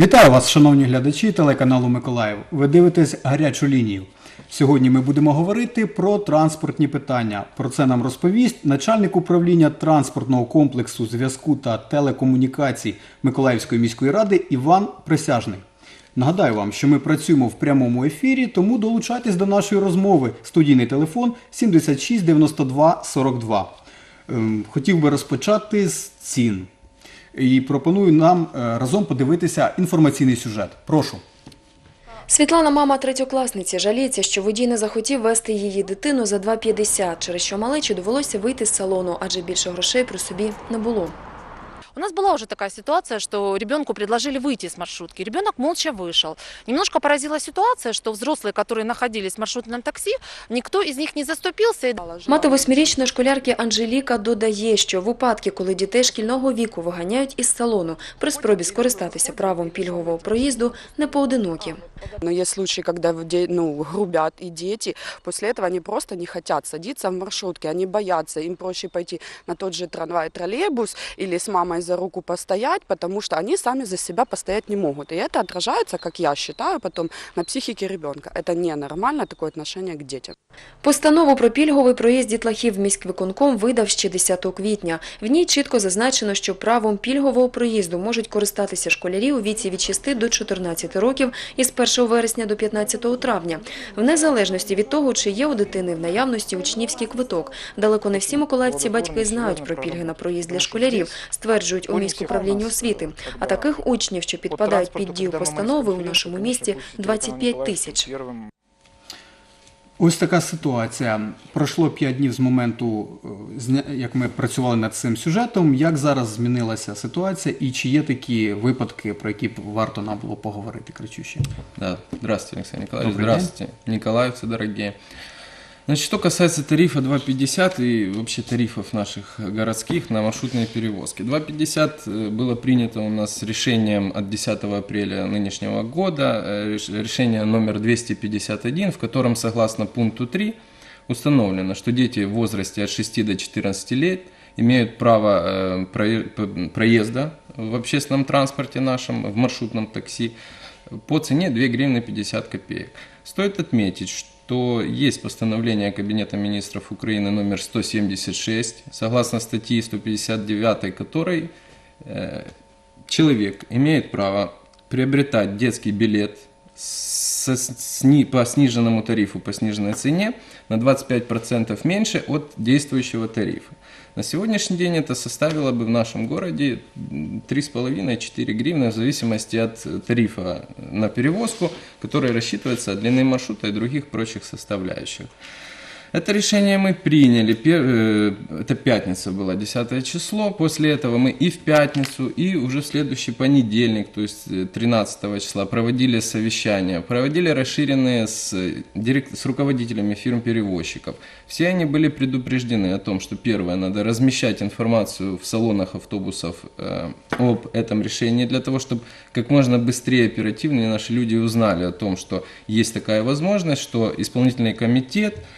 Вітаю вас, шановні глядачі телеканалу Миколаїв. Ви дивитесь гарячу лінію. Сьогодні ми будемо говорити про транспортні питання. Про це нам розповість начальник управління транспортного комплексу зв'язку та телекомунікацій Миколаївської міської ради Іван Присяжний. Нагадаю вам, що ми працюємо в прямому ефірі, тому долучайтесь до нашої розмови. Студійний телефон 76 92 42. Ем, Хотів би розпочати з цін. І пропоную нам е, разом подивитися інформаційний сюжет. Прошу. Світлана, мама третьокласниці, жаліється, що водій не захотів вести її дитину за 2,50, через що малечі довелося вийти з салону, адже більше грошей при собі не було. У нас была уже такая ситуация, что ребенку предложили выйти с маршрутки. Ребенок молча вышел. Немножко поразила ситуация, что взрослые, которые находились в маршрутном такси, никто из них не заступился. и Мати восьмирічної школярки Анжеліка додає, що в випадки, коли дітей шкільного віку виганяють із салону, при спробі скористатися правом пільгового проїзду не поодинокі. Но есть случаи, когда де- ну, грубят и дети, после этого они просто не хотят садиться в маршрутке, они боятся, им проще пойти на тот же трамвай, троллейбус или с мамой за руку постоять, потому что они сами за себя постоять не могут. И это отражается, как я считаю, потом на психике ребенка. Это ненормально, такое отношение к детям. Постанову про пільговий проїзд дітлахів міськвиконком видав ще 10 квітня. В ній чітко зазначено, що правом пільгового проїзду можуть користатися школярі у віці від 6 до 14 років із 1 вересня до 15 травня, в незалежності від того, чи є у дитини в наявності учнівський квиток. Далеко не всі миколаївці батьки знають про пільги на проїзд для школярів, стверджують у міськуправлінні освіти. А таких учнів, що підпадають під дію постанови, у нашому місті 25 тисяч. Ось така ситуація. Пройшло 5 днів з моменту, е, як ми працювали над цим сюжетом. Як зараз змінилася ситуація і чи є такі випадки, про які б варто нам було поговорити кричущі? Да, здравствуйте, Алексей Николаевич. Здравствуйте, николаевцы дорогие. Значит, что касается тарифа 2,50 и вообще тарифов наших городских на маршрутные перевозки. 2,50 э, было принято у нас решением от 10 апреля нынешнего года, э, реш- решение номер 251, в котором, согласно пункту 3, установлено, что дети в возрасте от 6 до 14 лет имеют право э, проезда в общественном транспорте нашем, в маршрутном такси, по цене 2 гривны 50 копеек. Стоит отметить, что есть постановление Кабинета министров Украины номер 176, согласно статьи 159, которой э, человек имеет право приобретать детский билет со- сни- по сниженному тарифу, по сниженной цене на 25% меньше от действующего тарифа. На сегодняшний день это составило бы в нашем городе м, 3,5-4 гривны в зависимости от тарифа на перевозку, который рассчитывается от длины маршрута и других прочих составляющих. Это решение мы приняли, э, это пятница была, 10 число, после этого мы и в пятницу, и уже в следующий понедельник, то есть э, 13 числа, проводили совещания, проводили расширенные с, э, с руководителями фирм-перевозчиков. Все они были предупреждены о том, что первое, надо размещать информацию в салонах автобусов э, об этом решении, для того, чтобы как можно быстрее, оперативнее наши люди узнали о том, что есть такая возможность, что исполнительный комитет э,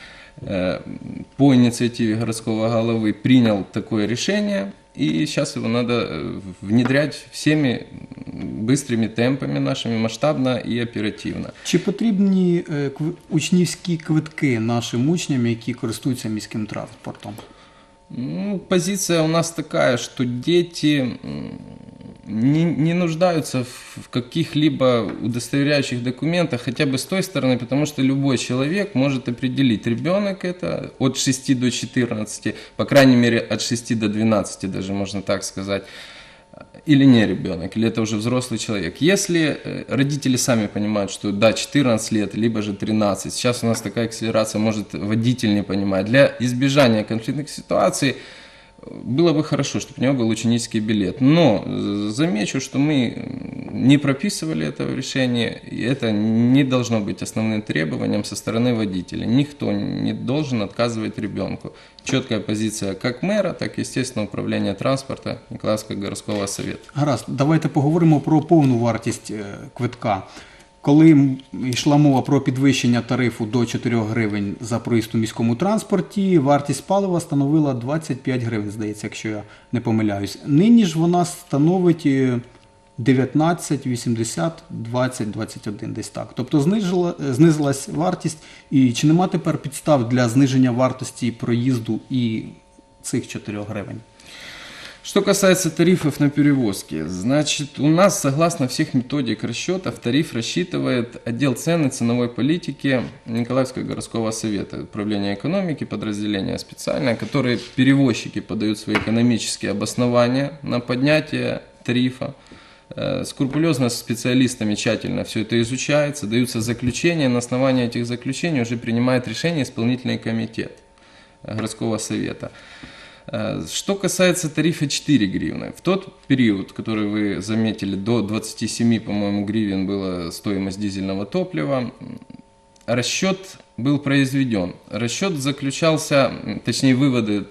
по инициативе городского головы принял такое решение, и сейчас его надо э, внедрять всеми м, быстрыми темпами нашими, масштабно и оперативно. Чи потрібні е, кв- учнівські квитки нашим учням, які користуються міським транспортом? Ну, позиция у нас такая, что дети м, не, не нуждаются в каких-либо удостоверяющих документах, хотя бы с той стороны, потому что любой человек может определить, ребенок это от 6 до 14, по крайней мере от 6 до 12 даже можно так сказать, или не ребенок, или это уже взрослый человек. Если э, родители сами понимают, что да, 14 лет, либо же 13, сейчас у нас такая акселерация, может водитель не понимает, для избежания конфликтных ситуаций было бы хорошо, чтобы у него был ученический билет. Но замечу, что мы не прописывали это в решении, и это не должно быть основным требованием со стороны водителя. Никто не должен отказывать ребенку. Четкая позиция как мэра, так и, естественно, управления транспорта Николаевского городского совета. Гаразд, давайте поговоримо про повну вартість квитка. Коли йшла мова про підвищення тарифу до 4 гривень за проїзд у міському транспорті, вартість палива становила 25 гривень, здається, якщо я не помиляюсь. Нині ж вона становить е, 19, 80, 20, 21 десь так. Тобто знижила, знизилась вартість. І чи нема тепер підстав для зниження вартості проїзду і цих 4 гривень? Что касается тарифов на перевозки, значит, у нас, согласно всех методик расчетов, тариф рассчитывает отдел цен и ценовой политики Николаевского городского совета, управления экономики, подразделение специальное, которые перевозчики подают свои экономические обоснования на поднятие тарифа. Э, Скрупулезно с специалистами тщательно все это изучается, даются заключения, на основании этих заключений уже принимает решение исполнительный комитет городского совета. Э, Что касается тарифа 4 гривны, в тот период, который вы заметили, до 27, по-моему, гривен была стоимость дизельного топлива, расчет был произведен. Расчет заключался, точнее выводы,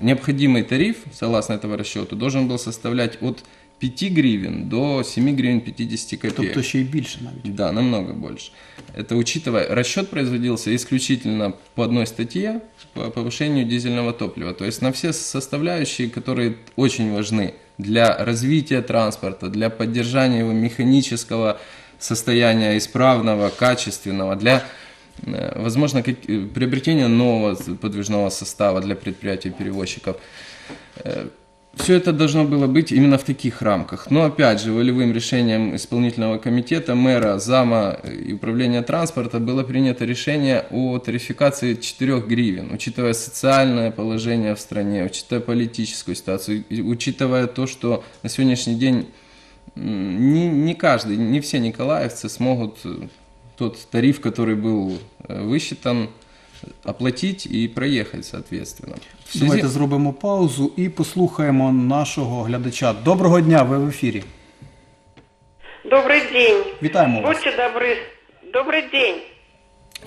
необходимый тариф, согласно этого расчету, должен был составлять от 5 гривен до 7 гривен 50 копеек. Тобто ще й більше навіть. Да, намного больше. Это учитывая, расчет производился исключительно по одной статье по повышению дизельного топлива. То есть на все составляющие, которые очень важны для развития транспорта, для поддержания его механического состояния исправного, качественного, для э, возможно, э, приобретения нового подвижного состава для предприятий-перевозчиков. Все это должно было быть именно в таких рамках. Но опять же, волевым решением исполнительного комитета, мэра, зама и управления транспорта было принято решение о тарификации 4 гривен, учитывая социальное положение в стране, учитывая политическую ситуацию, учитывая то, что на сегодняшний день не, не каждый, не все николаевцы смогут э, тот тариф, который был э, высчитан, оплатить и проехать соответственно. В связи- Давайте зробимо паузу і послухаємо нашого глядача. Доброго дня, ви в ефірі. Добрый день. Вітаємо вас. Будьте добры. Добрый день.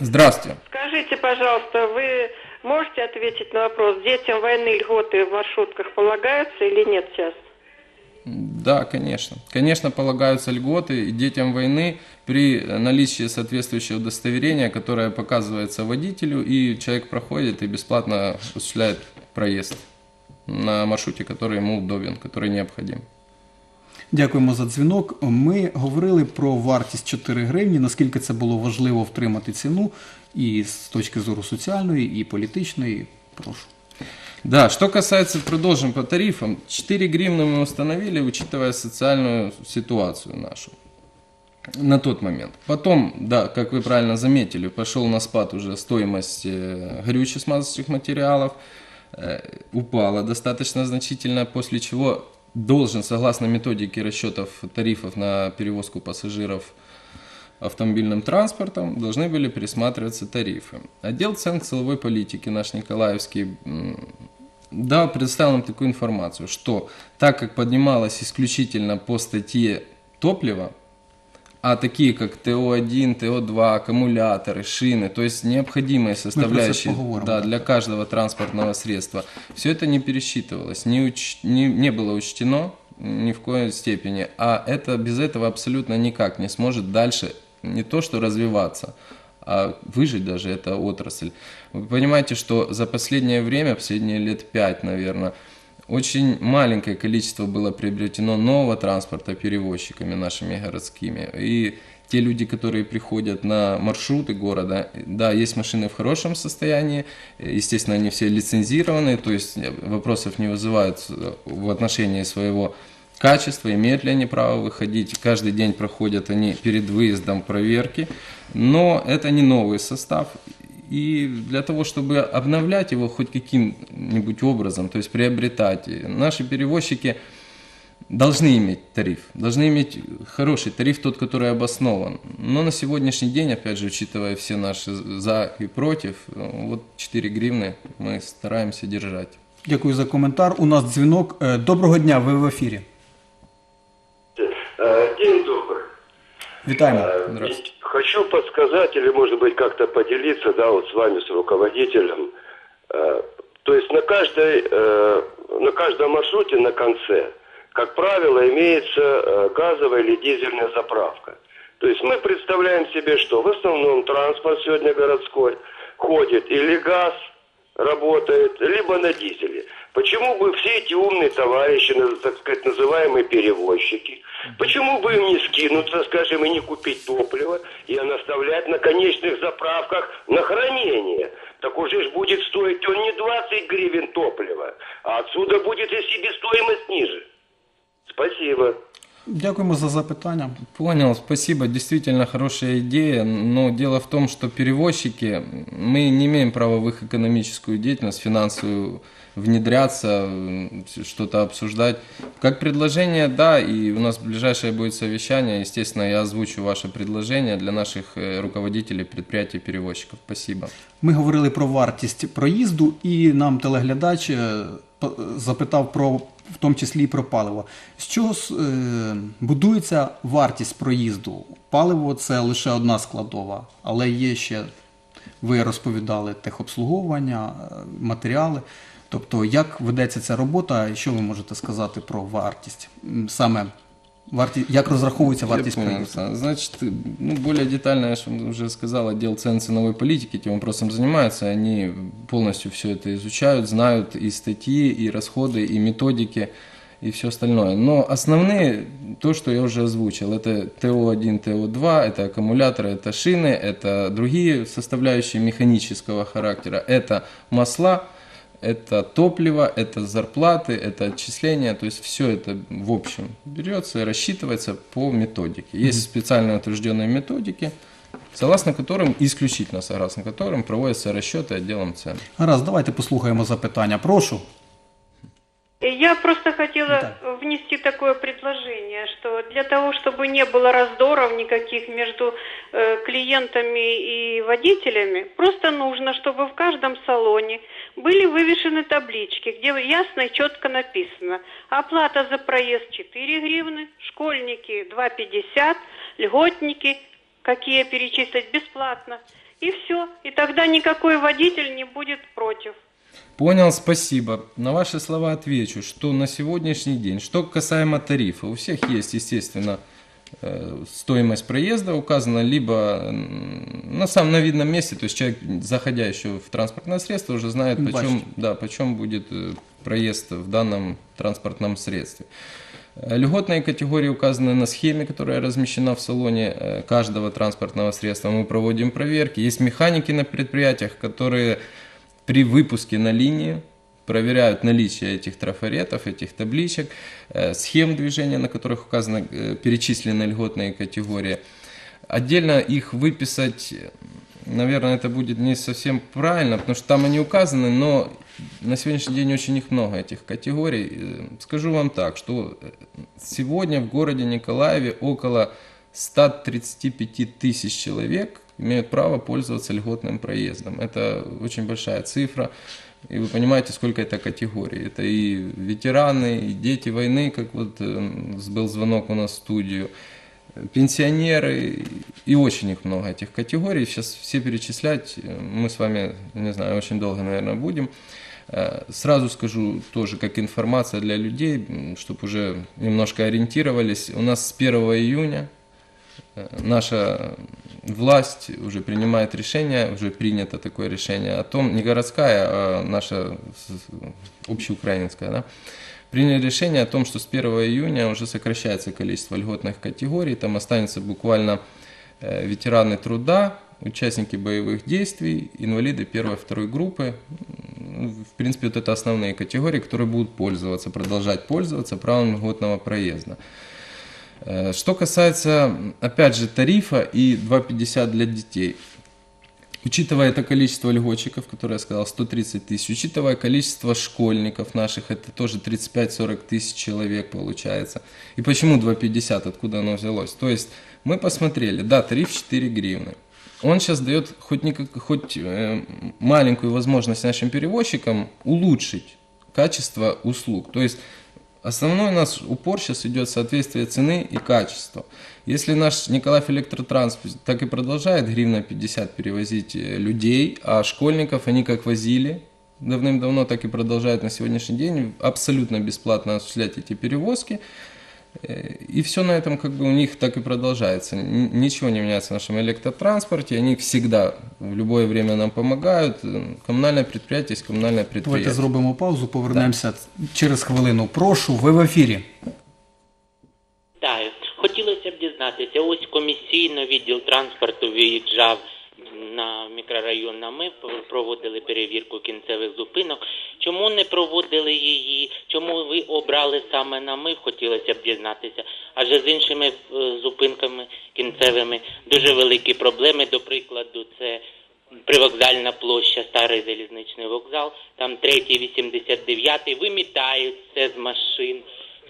Здравствуйте. Скажите, пожалуйста, вы можете ответить на вопрос, детям войны льготы в маршрутках полагаются или нет сейчас? Да, конечно. Конечно, полагаются льготы и детям войны при наличии соответствующего удостоверения, которое показывается водителю, и человек проходит и бесплатно осуществляет проезд на маршруте, который ему удобен, который необходим. Дякуємо за дзвінок. Ми говорили про вартість 4 гривні, наскільки це було важливо втримати ціну і з точки зору соціальної, і політичної. Прошу. Да, что касается, продолжим по тарифам. 4 гривны мы установили, учитывая социальную ситуацию нашу на тот момент. Потом, да, как вы правильно заметили, пошел на спад уже стоимость э, горючих смазочных материалов, э, упала достаточно значительно, после чего должен, согласно методике расчетов тарифов на перевозку пассажиров автомобильным транспортом, должны были пересматриваться тарифы. Отдел цен целевой политики наш Николаевский м, дал, предоставил нам такую информацию, что так как поднималось исключительно по статье топлива, а такие как ТО1, ТО2, аккумуляторы, шины, то есть необходимые составляющие да, да. для каждого транспортного средства, все это не пересчитывалось, не, уч- не, не было учтено ни в коей степени, а это без этого абсолютно никак не сможет дальше не то что развиваться, а выжить даже эта отрасль. Вы понимаете, что за последнее время, последние лет пять, наверное, очень маленькое количество было приобретено нового транспорта перевозчиками нашими городскими. И те люди, которые приходят на маршруты города, да, есть машины в хорошем состоянии, естественно, они все лицензированы, то есть вопросов не вызывают в отношении своего качества, имеют ли они право выходить. Каждый день проходят они перед выездом проверки, но это не новый состав. И для того, чтобы обновлять его хоть каким-нибудь образом, то есть приобретать, наши перевозчики должны иметь тариф, должны иметь хороший тариф, тот, который обоснован. Но на сегодняшний день, опять же, учитывая все наши за и против, вот 4 гривны мы стараемся держать. Дякую за коментар. У нас дзвінок. Е, Доброго дня, ви в ефірі. Э, Здравствуйте. Хочу подсказать или, может быть, как-то поделиться, да, вот с вами, с руководителем. Э, То есть на каждой, э, на каждом маршруте на конце, как правило, имеется э, газовая или дизельная заправка. То есть мы представляем себе, что в основном транспорт сегодня городской ходит или газ работает, либо на дизеле. Почему бы все эти умные товарищи, так сказать, называемые перевозчики, почему бы им не скинуться, скажем, и не купить топливо и оставлять на конечных заправках на хранение? Так уже ж будет стоить он не 20 гривен топлива, а отсюда будет и себестоимость ниже. Спасибо. Дякуємо за запитання. Понял, спасибо. Действительно хорошая идея. Но дело в том, что перевозчики, мы не имеем права в их экономическую деятельность, финансовую внедряться, м, что-то обсуждать. Как предложение, да, и у нас ближайшее будет совещание. Естественно, я озвучу ваше предложение для наших э, руководителей предприятий перевозчиков. Спасибо. Ми говорили про вартість проїзду, і нам телеглядач е, п- запитав про в тому числі і про паливо. З чого е, будується вартість проїзду? Паливо це лише одна складова, але є ще, ви розповідали, техобслуговування, е, матеріали. Тобто, як ведеться ця робота, і що ви можете сказати про вартість? Саме варті... як розраховується вартість Я понял, проїзду? Александр. Значит, ну, более детально, я же вам уже сказал, отдел цен ценовой политики этим вопросом занимается. Они полностью все это изучают, знают и статьи, и расходы, и методики, и все остальное. Но основные, то, что я уже озвучил, это ТО1, ТО2, это аккумуляторы, это шины, это другие составляющие механического характера, это масла, это топливо, это зарплаты, это отчисления, то есть все это в общем берется и рассчитывается по методике. Есть специально утвержденные методики, согласно которым, исключительно согласно которым проводятся расчеты отделом цен. Гаразд, давайте послухаємо запитання. Прошу. Я просто хотела внести такое предложение, что для того, чтобы не было раздоров никаких между э, клиентами и водителями, просто нужно, чтобы в каждом салоне были вывешены таблички, где ясно и четко написано оплата за проезд 4 гривны, школьники 2,50, льготники, какие перечислить бесплатно. И все. И тогда никакой водитель не будет против. Понял, спасибо. На ваши слова отвечу, что на сегодняшний день, что касаемо тарифа, у всех есть, естественно, стоимость проезда указана либо на самом на видном месте, то есть человек, заходя еще в транспортное средство, уже знает, Бачите. почем, да, почем будет э, проезд в данном транспортном средстве. Э, Льготные категории указаны на схеме, которая размещена в салоне э, каждого транспортного средства. Мы проводим проверки. Есть механики на предприятиях, которые при выпуске на линии проверяют наличие этих трафаретов, этих табличек, э, схем движения, на которых указаны э, перечислены льготные категории. Отдельно их выписать, наверное, это будет не совсем правильно, потому что там они указаны, но на сегодняшний день очень их много, этих категорий. Э, Скажу вам так, что сегодня в городе Николаеве около 135 тысяч человек имеют право пользоваться льготным проездом. Это очень большая цифра. И вы понимаете, сколько это категорий. Это и ветераны, и дети войны, как вот э, был звонок у нас в студию, пенсионеры, и очень их много, этих категорий. Сейчас все перечислять, э, мы с вами, не знаю, очень долго, наверное, будем. Э, Сразу скажу тоже как информация для людей, чтобы уже немножко ориентировались. У нас с 1 июня наша власть уже принимает решение, уже принято такое решение о том, не городская, а наша общеукраинская, да, приняли решение о том, что с 1 июня уже сокращается количество льготных категорий, там останется буквально э, ветераны труда, участники боевых действий, инвалиды первой, второй группы. Ну, В принципе, вот это основные категории, которые будут пользоваться, продолжать пользоваться правом льготного проезда. Э, Что касается, опять же, тарифа и 2,50 для детей. Учитывая это количество льготчиков, которое я сказал, 130 тысяч, учитывая количество школьников наших, это тоже 35-40 тысяч человек получается. И почему 2,50, откуда оно взялось? То есть мы посмотрели, да, тариф 4 гривны. Он сейчас дает хоть, никак, хоть э, маленькую возможность нашим перевозчикам улучшить качество услуг. То есть Основной наш упор сейчас идет соответствие цены и качества. Если наш Николаев Электротранс так и продолжает гривна 50 перевозить э, людей, а школьников они как возили давным-давно, так и продолжают на сегодняшний день абсолютно бесплатно осуществлять эти перевозки, И все на этом как бы у них так и продолжается. Н- Ничего не меняется в нашем электротранспорте. Они всегда в любое время нам помогают. Э, Коммунальное предприятие есть коммунальное Давайте предприятие. зробимо паузу, повернемося через хвилину. Прошу, ви в ефірі. Вітаю. Хотілося б дізнатися, ось комісійно відділ транспорту виїжджав на мікрорайон на ми проводили перевірку кінцевих зупинок. Чому не проводили її? Чому ви обрали саме на ми? Хотілося б дізнатися. Адже з іншими е, зупинками кінцевими дуже великі проблеми. До прикладу, це привокзальна площа, старий залізничний вокзал, там третій, 89 вимітають все з машин,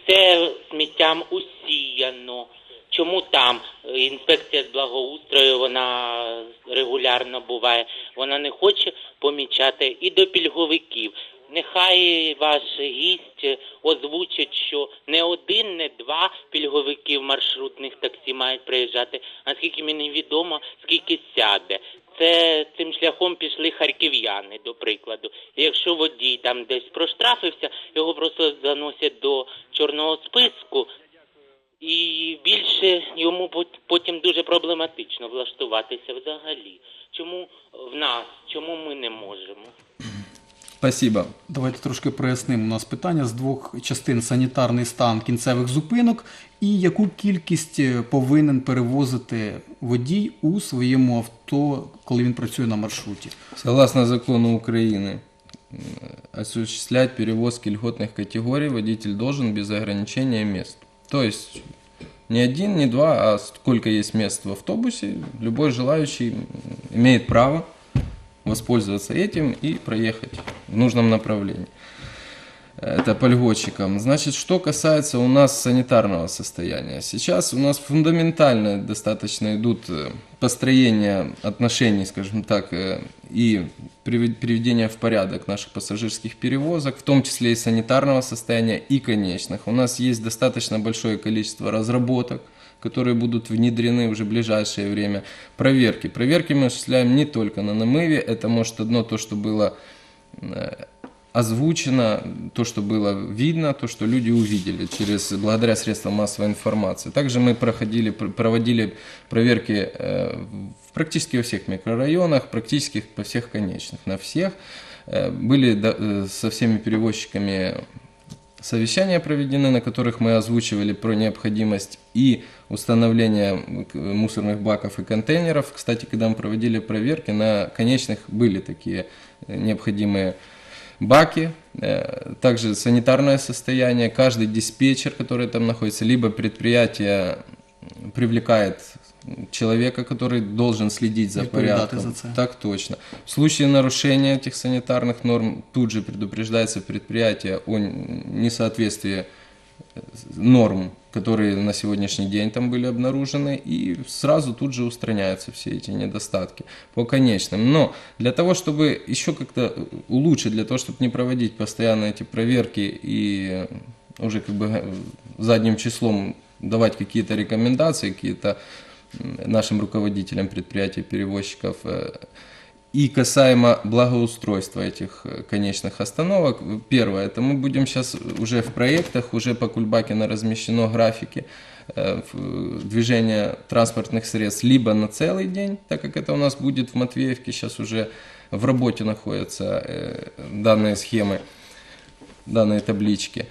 все сміттям усіяно. Чому там інспекція з благоустрою вона регулярно буває, вона не хоче помічати і до пільговиків. Нехай ваш гість озвучить, що не один, не два пільговиків маршрутних таксі мають приїжджати, а скільки мені відомо, скільки сяде. Це цим шляхом пішли харків'яни, до прикладу. Якщо водій там десь проштрафився, його просто заносять до чорного списку, і більше йому потім дуже проблематично влаштуватися взагалі. Чому в нас, чому ми не можемо? Спасибо. Давайте трошки прояснимо. У нас питання з двох частин: санітарний стан кінцевих зупинок і яку кількість е, повинен перевозити водій у своєму авто, коли він працює на маршруті. Согласно закону Украины, м, осуществлять перевозки льготных категорий водитель должен без ограничения мест. То есть не один, не два, а сколько есть мест в автобусе, любой желающий имеет право воспользоваться этим и проехать в нужном направлении. Это по льготчикам. Значит, что касается у нас санитарного состояния. Сейчас у нас фундаментально достаточно идут э, построения отношений, скажем так, э, и привед- приведения в порядок наших пассажирских перевозок, в том числе и санитарного состояния, и конечных. У нас есть достаточно большое количество разработок, которые будут внедрены уже в ближайшее время. Проверки. Проверки мы осуществляем не только на намыве. Это может одно то, что было э, озвучено, то, что было видно, то, что люди увидели через, благодаря средствам массовой информации. Также мы проходили, пр- проводили проверки э, практически во всех микрорайонах, практически по всех конечных, на всех. Э, Были э, со всеми перевозчиками совещания проведены, на которых мы озвучивали про необходимость и установления мусорных баков и контейнеров. Кстати, когда мы проводили проверки, на конечных были такие необходимые баки, э, также санитарное состояние, каждый диспетчер, который там находится, либо предприятие привлекает человека, который должен следить за порядком. за. Так точно. В случае нарушения этих санитарных норм тут же предупреждается предприятие о несоответствии норм, которые на сегодняшний день там были обнаружены, и сразу тут же устраняются все эти недостатки по конечным. Но для того, чтобы еще как-то улучшить, для того, чтобы не проводить постоянно эти проверки и уже как бы э, задним числом давать какие-то рекомендации, какие-то нашим руководителям предприятий, перевозчиков, э, и касаемо благоустройства этих э, конечных остановок, первое, это мы будем сейчас уже в проектах, уже по Кульбакину размещено графики э, в- движения транспортных средств либо на целый день, так как это у нас будет в Матвеевке, сейчас уже в работе находятся э, данные схемы, данные таблички.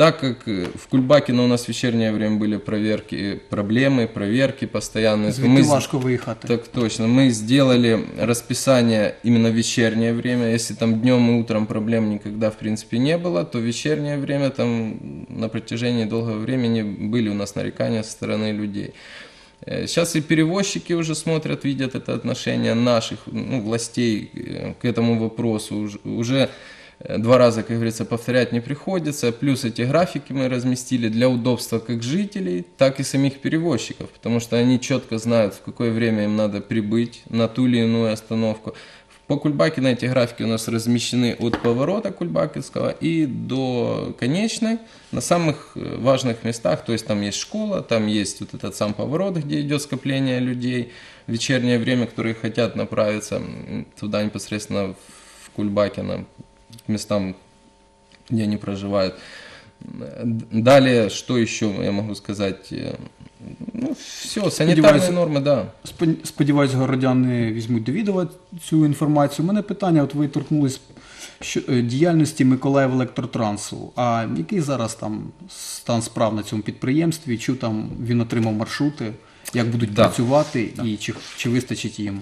Так как э, в Кульбакино у нас в вечернее время были проверки, проблемы, проверки постоянные, то Звідти важко виїхати. так точно. Мы сделали расписание именно в вечернее время. Если там днем и утром проблем никогда в принципе не было, то в вечернее время там на протяжении долгого времени были у нас нарекания со стороны людей. Э, Сейчас и перевозчики уже смотрят, видят это отношение наших ну, властей э, к этому вопросу. Уж- Уже э, два раза, как говорится, повторять не приходится. Плюс эти графики мы разместили для удобства как жителей, так и самих перевозчиков, потому что они четко знают, в какое время им надо прибыть на ту или иную остановку. По Кульбакино эти графики у нас размещены от поворота Кульбакинского и до конечной на самых э, важных местах. То есть там есть школа, там есть вот этот сам поворот, где идет скопление людей в вечернее время, которые хотят направиться туда непосредственно в Кульбакино, местам, где они проживают. Э, д- Далее, что еще я могу сказать? Э, Ну, все, санитарные Сподіваюся- нормы, да. Спо- Сподіваюсь, городяни візьмуть до відома цю інформацію. У мене питання: от ви торкнулись що, е, діяльності Миколаїв Електротрансу. А який зараз там стан справ на цьому підприємстві? Чи там він отримав маршрути? Як будуть Да. працювати і чи, чи вистачить їм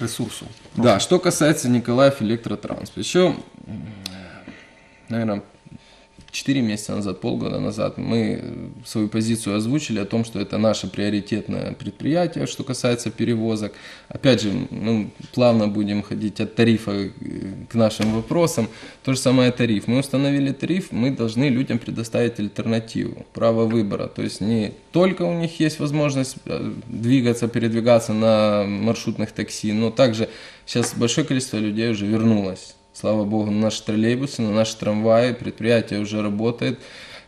ресурсу? Да, что касается Николаев Электротранс. Еще, наверное, 4 месяца назад, полгода назад мы свою позицию озвучили о том, что это наше приоритетное предприятие, что касается перевозок. Опять же, ну, плавно будем ходить от тарифа э, к нашим вопросам. То же самое тариф. Мы установили тариф, мы должны людям предоставить альтернативу, право выбора. То есть не только у них есть возможность э, двигаться, передвигаться на маршрутных такси, но также сейчас большое количество людей уже вернулось. Слава богу, на наши троллейбусы, на наши трамваи, предприятие уже работает,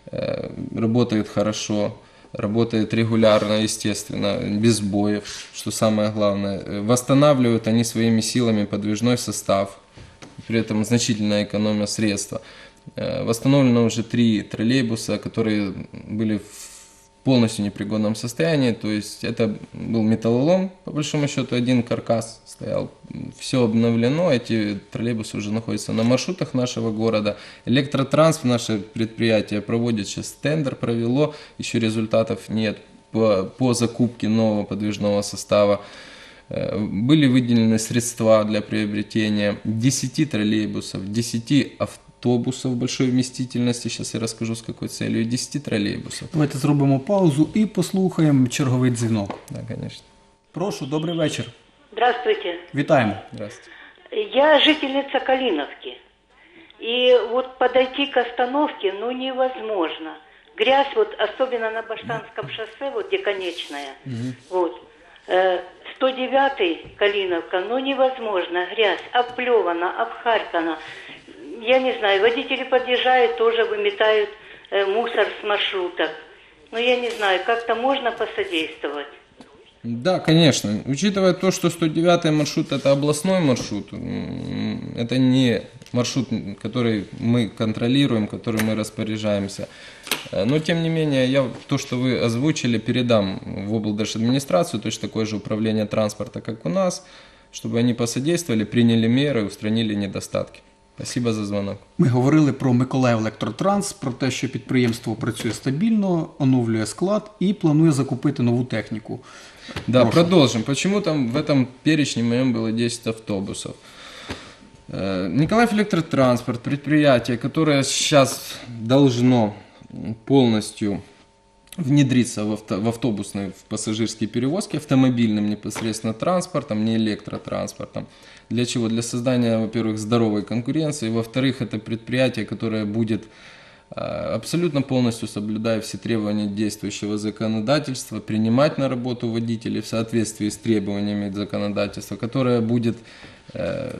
э, работает хорошо, работает регулярно, естественно, без боев, что самое главное. Э, Восстанавливают они своими силами подвижной состав, при этом значительная экономия средства. Э, Восстановлено уже три троллейбуса, которые были в полностью непригодном состоянии, то есть это был металлолом, по большому счету один каркас стоял, все обновлено, эти троллейбусы уже находятся на маршрутах нашего города. Электротранс, наше предприятие, проводит сейчас тендер, провело, еще результатов нет по, по закупке нового подвижного состава. Э, Были выделены средства для приобретения 10 троллейбусов, 10 автобусов большой вместительности, сейчас я расскажу с какой целью, и 10 троллейбусов. Давайте зробимо паузу і послухаємо черговий дзвінок. Да, конечно. Прошу, добрий вечір. Здравствуйте. Вітаємо. Здравствуйте. Я жительница Калиновки. И вот подойти к остановке, ну, невозможно. Грязь, вот особенно на Баштанском шоссе, вот где конечная, вот. Э, 109-й Калиновка, ну, невозможно. Грязь, оплевана, обхаркана. Я не знаю, водители подъезжают, тоже выметают э, мусор с маршруток. Ну, я не знаю, как-то можно посодействовать. Да, конечно. Учитывая то, что 109 маршрут это областной маршрут, это не маршрут, который мы контролируем, который мы распоряжаемся. Э, Но тем не менее, я то, что вы озвучили, передам в облдержадминистрацию, точно такое же управление транспорта, как у нас, чтобы они посодействовали, приняли меры, устранили недостатки. Спасибо за звонок. Ми говорили про Миколаїв Електротранс, про те, що підприємство працює стабільно, оновлює склад і планує закупити нову техніку. Да, Прошу. продолжим. Почему там в этом перечне моем было 10 автобусов? Э, Николаев Электротранспорт, предприятие, которое сейчас должно полностью внедриться в, авто, в автобусные, в пассажирские перевозки автомобильным непосредственно транспортом, не электротранспортом. Для чего? Для создания, во-первых, здоровой конкуренции, во-вторых, это предприятие, которое будет э, абсолютно полностью соблюдая все требования действующего законодательства, принимать на работу водителей в соответствии с требованиями законодательства, которое будет э,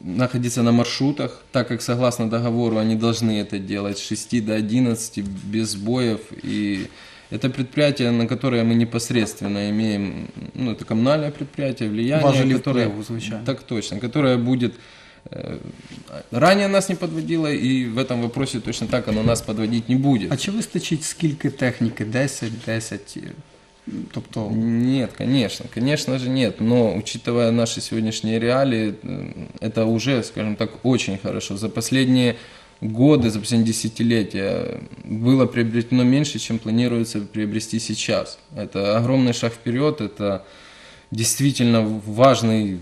находиться на маршрутах, так как согласно договору они должны это делать с 6 до 11 без сбоев. И это предприятие, на которое мы непосредственно имеем, ну, это коммунальное предприятие, влияние, Важелі которое, впливу, звичайно. так точно, которое будет э, ранее нас не подводило, и в этом вопросе точно так оно нас подводить не будет. А чи вистачить скільки техніки? 10, 10? Тобто, Нет, конечно, конечно же нет, но учитывая наши сегодняшние реалии, э, это уже, скажем так, очень хорошо. За последние годы, за последние десятилетия было приобретено меньше, чем планируется приобрести сейчас. Это огромный шаг вперед, это действительно важный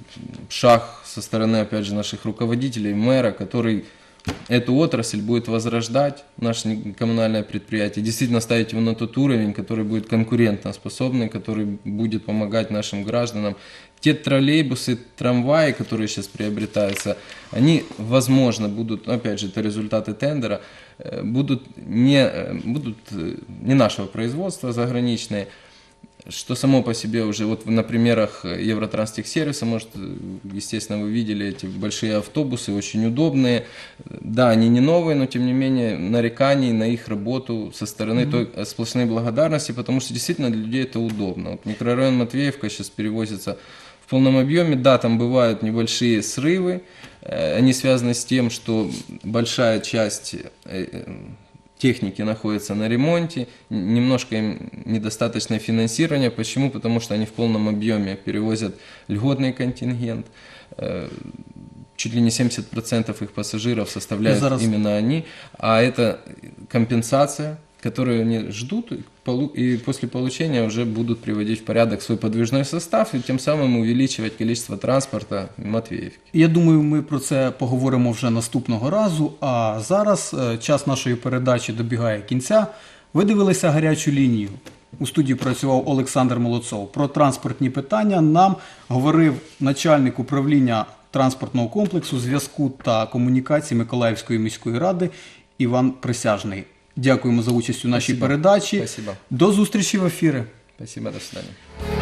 шаг со стороны, опять же, наших руководителей, мэра, который эту отрасль будет возрождать, наше коммунальное предприятие, действительно ставить его на тот уровень, который будет конкурентоспособный, который будет помогать нашим гражданам. Те троллейбусы, трамваи, которые сейчас приобретаются, они, возможно, будут, ну, опять же, это результаты тендера, э, будут не, э, будут э, не нашего производства, заграничные, что само по себе уже, вот на примерах Евротранстехсервиса, может, естественно, вы видели эти большие автобусы, очень удобные. Да, они не новые, но тем не менее нареканий на их работу со стороны той сплошной благодарности, потому что действительно для людей это удобно. Вот микрорайон Матвеевка сейчас перевозится в полном объеме. Да, там бывают небольшие срывы, э, они связаны с тем, что большая часть э, э, техники находятся на ремонте, немножко им недостаточное финансирование. Почему? Потому что они в полном объеме перевозят льготный контингент. Э, Чуть ли не 70% их пассажиров составляют зараз- именно они. А это компенсация, которую они ждут, и после получения уже будут приводить в порядок свой подвижной состав и тем самым увеличивать количество транспорта в Я думаю, ми про це поговоримо вже наступного разу. А зараз е, час нашої передачі добігає кінця. Ви дивилися гарячу лінію. У студії працював Олександр Молодцов. Про транспортні питання нам говорив начальник управління транспортного комплексу, зв'язку та комунікації Миколаївської міської ради Іван Присяжний. Дякуємо за участь у нашій Спасибо. передачі. Спасибо. До зустрічі в ефірі. Спасибо, до свидания.